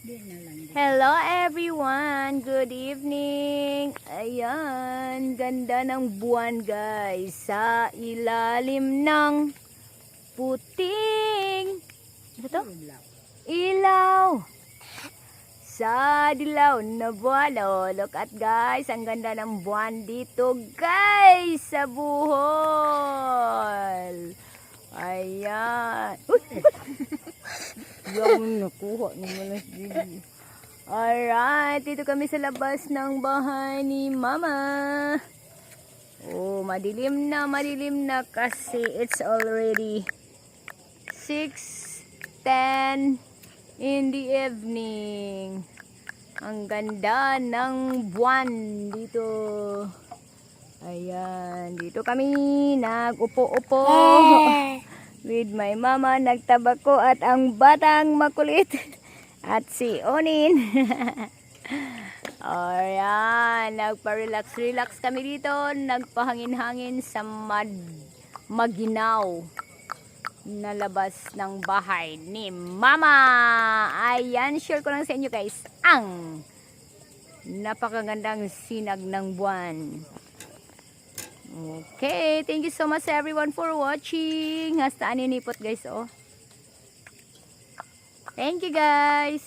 Hello everyone! Good evening! Ayan, ganda ng buwan guys sa ilalim ng puting ano to? Ilaw. Ilaw! Sa dilaw na buwan. Oh, look at guys, ang ganda ng buwan dito guys sa buhol. Ayan. Yung nakuha ni Malas Bibi. Alright, dito kami sa labas ng bahay ni Mama. Oh, madilim na, madilim na kasi it's already 6.10 in the evening. Ang ganda ng buwan dito. Ayan, dito kami nag-upo-upo with my mama, nagtabako at ang batang makulit at si Onin. Ayan, nagpa-relax-relax kami dito, nagpahangin-hangin sa mad maginaw na labas ng bahay ni Mama. Ayan, share ko lang sa inyo guys ang napakagandang sinag ng buwan. Okay, thank you so much everyone for watching. Hasta aninipot guys, oh. Thank you guys.